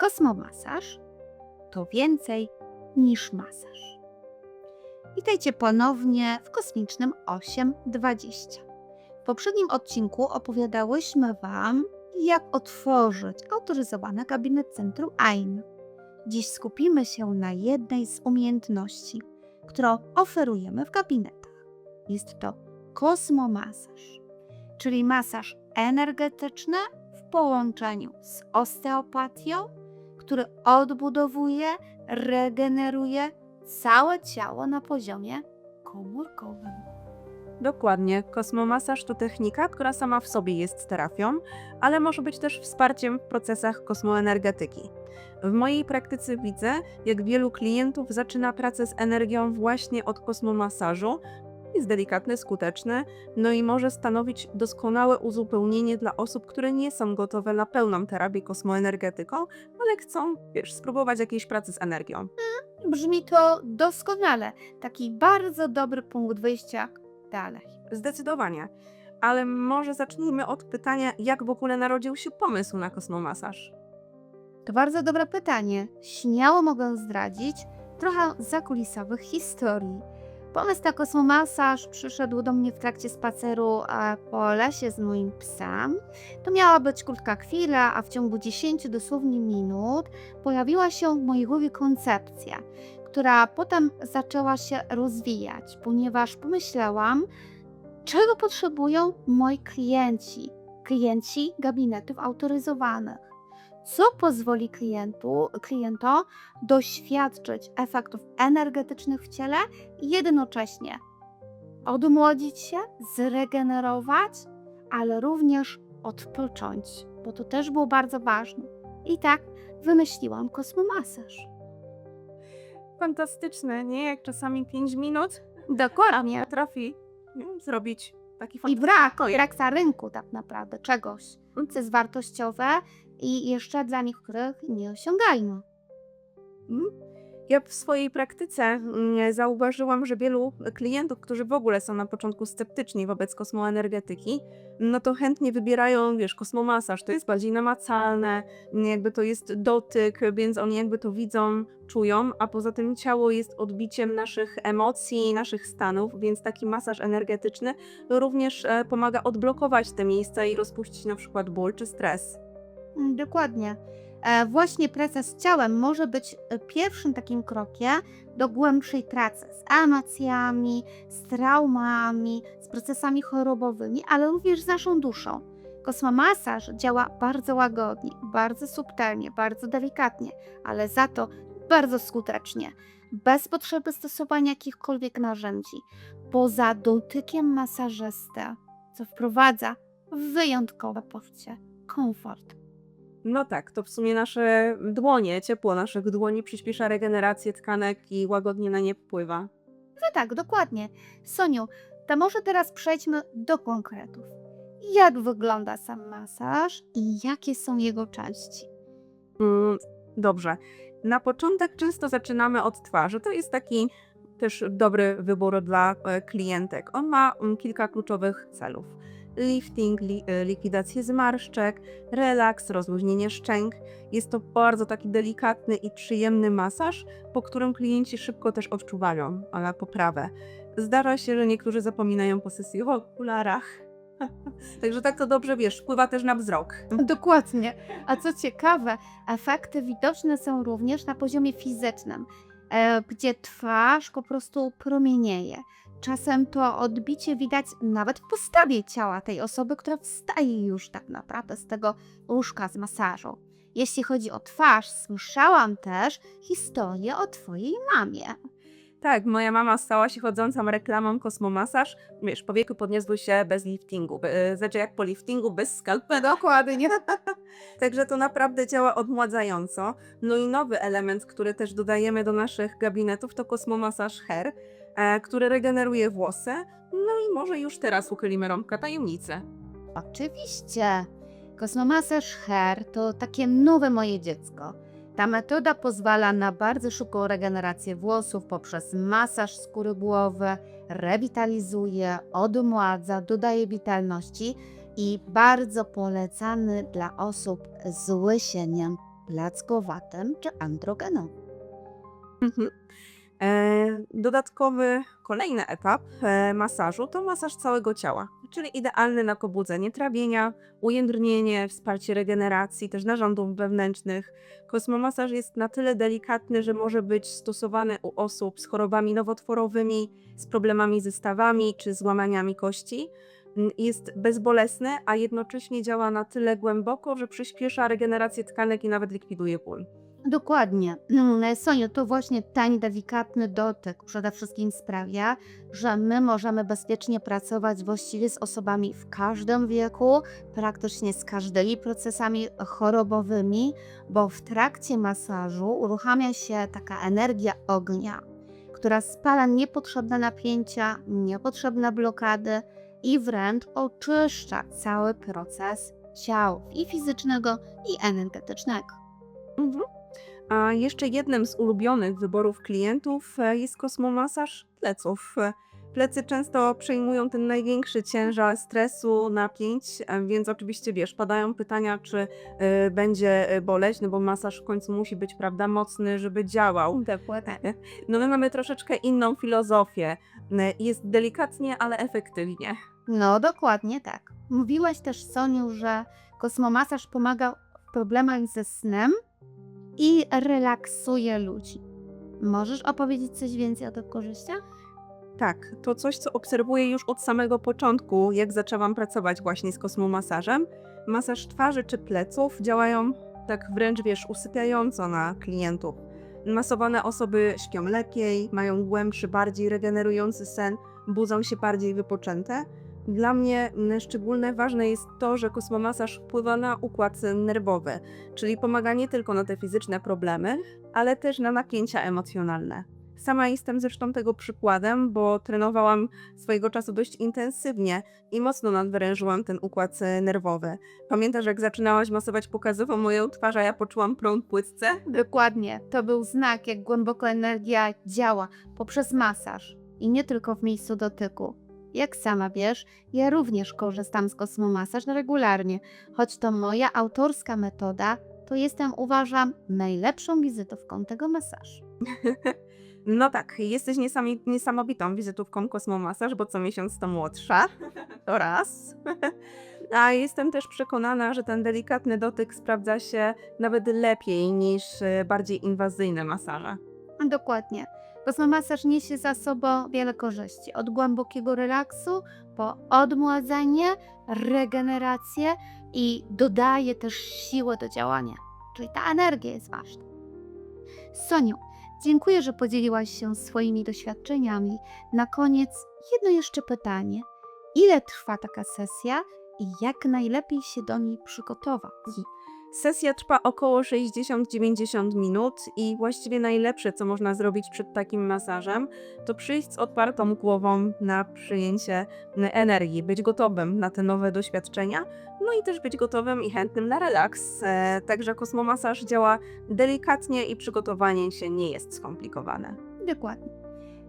Kosmomasaż to więcej niż masaż. Witajcie ponownie w Kosmicznym 820. W poprzednim odcinku opowiadałyśmy Wam, jak otworzyć autoryzowany gabinet Centrum AIN. Dziś skupimy się na jednej z umiejętności, którą oferujemy w gabinetach. Jest to kosmomasaż, czyli masaż energetyczny w połączeniu z osteopatią, który odbudowuje, regeneruje całe ciało na poziomie komórkowym. Dokładnie. Kosmomasaż to technika, która sama w sobie jest terapią, ale może być też wsparciem w procesach kosmoenergetyki. W mojej praktyce widzę, jak wielu klientów zaczyna pracę z energią właśnie od kosmomasażu. Jest delikatny, skuteczny, no i może stanowić doskonałe uzupełnienie dla osób, które nie są gotowe na pełną terapię kosmoenergetyką, ale chcą, wiesz, spróbować jakiejś pracy z energią. Brzmi to doskonale. Taki bardzo dobry punkt wyjścia dalej. Zdecydowanie. Ale może zacznijmy od pytania, jak w ogóle narodził się pomysł na kosmomasaż? To bardzo dobre pytanie. Śmiało mogę zdradzić trochę zakulisowych historii. Pomysł na kosmomasaż przyszedł do mnie w trakcie spaceru po lesie z moim psem. To miała być krótka chwila, a w ciągu 10 dosłownie minut pojawiła się w mojej głowie koncepcja, która potem zaczęła się rozwijać, ponieważ pomyślałam, czego potrzebują moi klienci, klienci gabinetów autoryzowanych co pozwoli klientu, klientom doświadczyć efektów energetycznych w ciele i jednocześnie odmłodzić się, zregenerować, ale również odpocząć, bo to też było bardzo ważne. I tak wymyśliłam kosmomasaż. Fantastyczne, nie? Jak czasami 5 minut Dokładnie. potrafi nie, zrobić taki I fantastyczny brak, projekt. brak za rynku tak naprawdę czegoś, co jest wartościowe i jeszcze dla niektórych nieosiągalne. Mm. Ja w swojej praktyce mm, zauważyłam, że wielu klientów, którzy w ogóle są na początku sceptyczni wobec kosmoenergetyki, no to chętnie wybierają, wiesz, kosmomasaż. To jest bardziej namacalne, jakby to jest dotyk, więc oni jakby to widzą, czują, a poza tym ciało jest odbiciem naszych emocji, naszych stanów, więc taki masaż energetyczny również e, pomaga odblokować te miejsca i rozpuścić na przykład ból czy stres. Mm, Dokładnie. E, Właśnie praca z ciałem może być e, pierwszym takim krokiem do głębszej pracy z emocjami, z traumami, z procesami chorobowymi, ale również z naszą duszą. Kosmomasaż działa bardzo łagodnie, bardzo subtelnie, bardzo delikatnie, ale za to bardzo skutecznie, bez potrzeby stosowania jakichkolwiek narzędzi, poza dotykiem masażysty, co wprowadza wyjątkowe poczucie komfortu. No tak, to w sumie nasze dłonie, ciepło naszych dłoni przyspiesza regenerację tkanek i łagodnie na nie wpływa. No tak, dokładnie. Soniu, to może teraz przejdźmy do konkretów. Jak wygląda sam masaż i jakie są jego części? Mm, dobrze. Na początek często zaczynamy od twarzy. To jest taki też dobry wybór dla e, klientek. On ma mm, kilka kluczowych celów. Lifting, li, e, likwidację zmarszczek, relaks, rozluźnienie szczęk. Jest to bardzo taki delikatny i przyjemny masaż, po którym klienci szybko też odczuwają ale poprawę. Zdarza się, że niektórzy zapominają po sesji o okularach. Także tak to dobrze wiesz, wpływa też na wzrok. Dokładnie. A co ciekawe, efekty widoczne są również na poziomie fizycznym, e, gdzie twarz po prostu promienieje. Czasem to odbicie widać nawet w postawie ciała tej osoby, która wstaje już tak naprawdę z tego łóżka z masażu. Jeśli chodzi o twarz, słyszałam też historię o twojej mamie. Tak, moja mama stała się chodzącą reklamą kosmomasaż. Wiesz, powieki podniosły się bez liftingu. be- Znaczy jak po liftingu, bez skalpela. Dokładnie. Także to naprawdę działa odmładzająco. No i nowy element, który też dodajemy do naszych gabinetów, to kosmomasaż hair, e, który regeneruje włosy. No i może już teraz uchylimy rąbka tajemnicy. Oczywiście. Kosmomasaż Hair to takie nowe moje dziecko. Ta metoda pozwala na bardzo szybką regenerację włosów poprzez masaż skóry głowy, rewitalizuje, odmładza, dodaje witalności i bardzo polecany dla osób z łysieniem plackowatym czy androgenowym. Mhm. E, dodatkowy, kolejny etap e, masażu to masaż całego ciała, czyli idealny na pobudzenie trawienia, ujędrnienie, wsparcie regeneracji, też narządów wewnętrznych. Kosmomasaż jest na tyle delikatny, że może być stosowany u osób z chorobami nowotworowymi, z problemami ze stawami czy złamaniami kości. Jest bezbolesny, a jednocześnie działa na tyle głęboko, że przyspiesza regenerację tkanek i nawet likwiduje ból. Dokładnie. Mm, Soniu, to właśnie ten delikatny dotyk przede wszystkim sprawia, że my możemy bezpiecznie pracować właściwie z osobami w każdym wieku, praktycznie z każdymi procesami chorobowymi, bo w trakcie masażu uruchamia się taka energia ognia, która spala niepotrzebne napięcia, niepotrzebne blokady i wręcz oczyszcza cały proces ciała i fizycznego, i energetycznego. Mhm. A jeszcze jednym z ulubionych wyborów klientów e, jest kosmomasaż pleców. E, Plecy często przejmują ten największy ciężar stresu, napięć, e, więc oczywiście wiesz, padają pytania, czy e, będzie boleć, no bo masaż w końcu musi być, prawda, mocny, żeby działał. Dokładnie. No my mamy troszeczkę inną filozofię. Jest delikatnie, ale efektywnie. No, dokładnie tak. Mówiłaś też, Soniu, że kosmomasaż pomaga w problemach ze snem i relaksuje ludzi. Możesz opowiedzieć coś więcej o tych korzyściach? Tak, to coś, co obserwuję już od samego początku, jak zaczęłam pracować właśnie z kosmomasażem. Masaż twarzy czy pleców działają tak wręcz, wiesz, usypiająco na klientów. Masowane osoby śpią lepiej, mają głębszy, bardziej regenerujący sen, budzą się bardziej wypoczęte. Dla mnie mm, szczególnie ważne jest to, że kosmomasaż wpływa na układ nerwowy, czyli pomaga nie tylko na te fizyczne problemy, ale też na napięcia emocjonalne. Sama jestem zresztą tego przykładem, bo trenowałam swojego czasu dość intensywnie i mocno nadwyrężyłam ten układ e, nerwowy. Pamiętasz, jak zaczynałaś masować pokazowo moją twarz, a ja poczułam prąd płytce? Dokładnie. To był znak, jak głęboko energia działa poprzez masaż i nie tylko w miejscu dotyku. Jak sama wiesz, ja również korzystam z kosmomasaż regularnie, choć to moja autorska metoda, to jestem, uważam, najlepszą wizytówką tego masażu. No tak, jesteś niesami- niesamowitą wizytówką kosmomasaż, bo co miesiąc to młodsza. To raz. A jestem też przekonana, że ten delikatny dotyk sprawdza się nawet lepiej niż e, bardziej inwazyjne masaże. Dokładnie. Kosmomasaż niesie za sobą wiele korzyści. Od głębokiego relaksu po odmładzanie, regenerację i dodaje też siłę do działania. Czyli ta energia jest ważna. Soniu, dziękuję, że podzieliłaś się swoimi doświadczeniami. Na koniec jedno jeszcze pytanie. Ile trwa taka sesja i jak najlepiej się do niej przygotować? Sesja trwa około 60-90 minut i właściwie najlepsze, co można zrobić przed takim masażem, to przyjść z otwartą głową na przyjęcie energii, być gotowym na te nowe doświadczenia, no i też być gotowym i chętnym na relaks. E, Także kosmomasaż działa delikatnie i przygotowanie się nie jest skomplikowane. Dokładnie.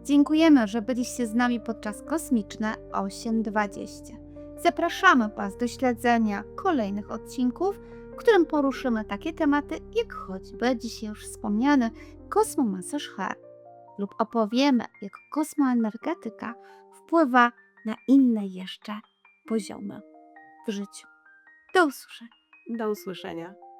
Dziękujemy, że byliście z nami podczas Kosmiczne 820. Zapraszamy Was do śledzenia kolejnych odcinków, w którym poruszymy takie tematy jak choćby dzisiaj już wspomniany kosmomasaż hair lub opowiemy, jak kosmoenergetyka wpływa na inne jeszcze poziomy w życiu. Do usłyszenia. Do usłyszenia.